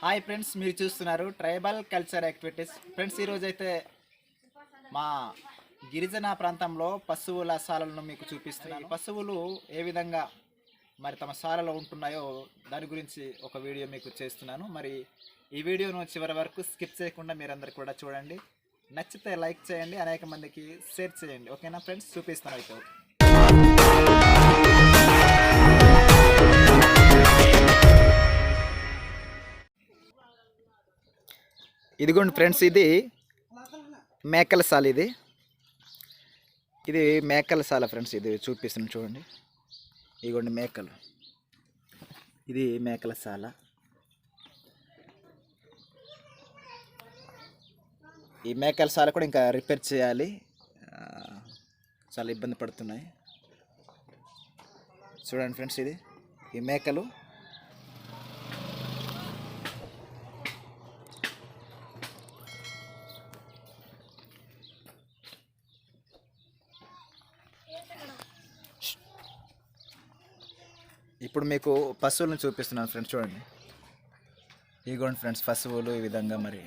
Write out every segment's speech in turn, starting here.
Hi friends మీరు చూస్తున్నారు tribal culture activities. Friends ఈరోజు అయితే మా గిరిజన ప్రాంతంలో పశువుల శాలలను మీకు చూపిస్తున్నాను. పశువులు ఏ విధంగా మరి తమ శాలలో ఉంటున్నాయో దాని గురించి ఒక వీడియో మీకు చేస్తున్నాను. మరి ఈ వీడియోను చివరి వరకు స్కిప్ చేయకుండా మీరందరూ కూడా చూడండి. నచ్చితే లైక్ చేయండి అనేక మందికి షేర్ చేయండి. ఓకేనా ఫ్రెండ్స్? చూపిస్తాను అయితే. ఓకే. ఇదిగోండి ఫ్రెండ్స్ ఇది మేకల సాల ఇది. ఇది మేకల సాల ఫ్రెండ్స్ ఇది చూపిస్తున్నాను చూడండి. ఇదిగోండి మేకలు. ఇది మేకల సాల. ఈ మేకల సాల కూడా ఇంకా రిపేర్ చేయాలి. చాలా ఇబ్బంది పడుతున్నాయి. చూడండి ఫ్రెండ్స్ ఇది ఈ మేకలు. ఇప్పుడు మీకు పశువులను చూపిస్తున్నాను ఫ్రెండ్స్ చూడండి. ఇదిగోండి ఫ్రెండ్స్ పశువులు ఈ విధంగా మరి.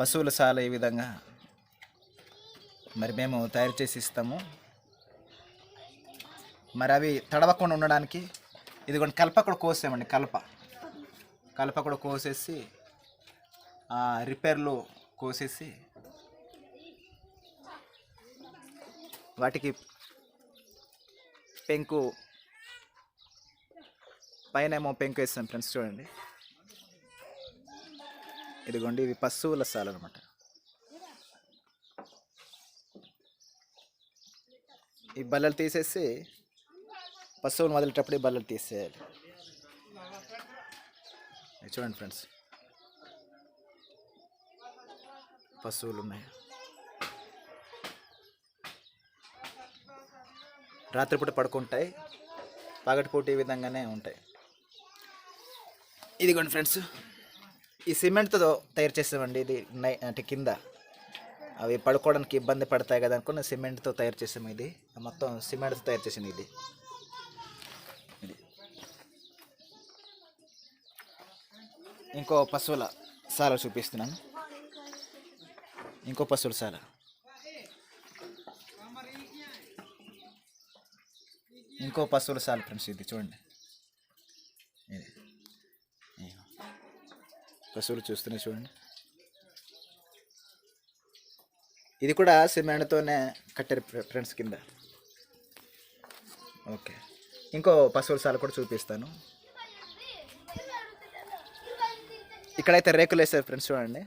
పశువుల సాల ఈ విధంగా మరి మేము తయారు చేసి ఇస్తాము. మరి అవి తడవకుండా ఉండడానికి ఇదిగోండి కలప కూడా కోసామండి కలప. కలప కూడా కోసేసి రిపేర్లు కోసేసి వాటికి పెంకు పైన ఏమో పెంకు వేస్తాం ఫ్రెండ్స్ చూడండి. ఇదిగోండి ఇవి పశువుల సాలు అనమాట ఈ బల్లలు తీసేసి పశువులు వదిలేటప్పుడు ఈ బల్లలు తీసేయాలి. చూడండి ఫ్రెండ్స్. పశువులు ఉన్నాయి. రాత్రిపూట పడుకుంటాయి. పగటిపూట ఈ విధంగానే ఉంటాయి. ఇదిగోండి ఫ్రెండ్స్ ఈ సిమెంట్తో తయారు చేసామండి ఇది నై అంటే కింద. అవి పడుకోవడానికి ఇబ్బంది పడతాయి కదా అనుకున్న సిమెంట్తో తయారు చేసాము ఇది. మొత్తం సిమెంట్తో తయారు చేసింది ఇది. ఇది. ఇంకో పశువుల సాల చూపిస్తున్నాను. ఇంకో పశువుల సాల. ఇంకో పశువుల సాల ఫ్రెండ్స్ ఇది చూడండి ఇది ఇదిగో. పశువులు చూస్తున్నాయి చూడండి. ఇది కూడా సిమెంట్తోనే కట్టారు ఫ్రెండ్స్ కింద. ఓకే. ఇంకో పశువుల సాల కూడా చూపిస్తాను. ఇక్కడైతే రేకులు వేసారు ఫ్రెండ్స్ చూడండి.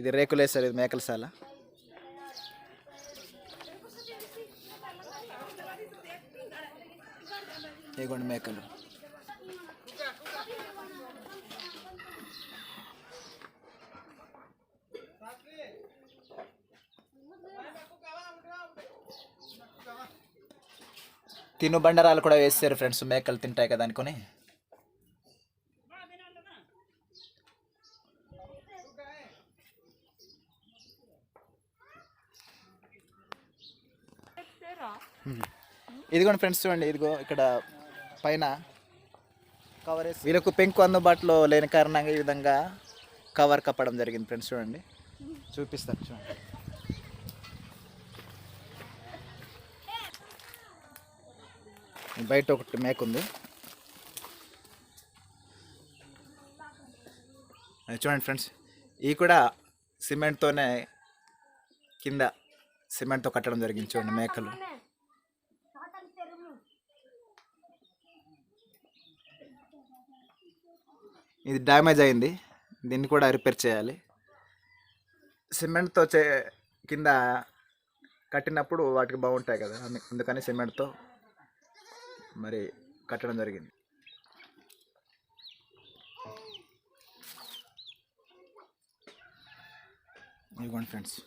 ఇది రేకులు వేసారు ఇది మేకల సాల. ఇదిగోండి మేకలు. తిను బండరాలు కూడా వేసారు ఫ్రెండ్స్ మేకలు తింటాయి కదా అనుకుని. ఇదిగోండి ఫ్రెండ్స్ చూడండి ఇదిగో ఇక్కడ పైన కవర్ వేసి. వీళ్ళకు పెంకు అందుబాటులో లేని కారణంగా ఈ విధంగా కవర్ కప్పడం జరిగింది ఫ్రెండ్స్ చూడండి. చూపిస్తాను చూడండి. బయట ఒకటి మేక ఉంది. అది చూడండి ఫ్రెండ్స్ ఇవి కూడా సిమెంట్తోనే కింద సిమెంట్తో కట్టడం జరిగింది చూడండి మేకలు. ఇది డ్యామేజ్ అయింది దీన్ని కూడా రిపేర్ చేయాలి. సిమెంట్తో చే కింద కట్టినప్పుడు వాటికి బాగుంటాయి కదా అందుకని సిమెంట్తో మరి కట్టడం జరిగింది. ఇవ్వండి ఫ్రెండ్స్.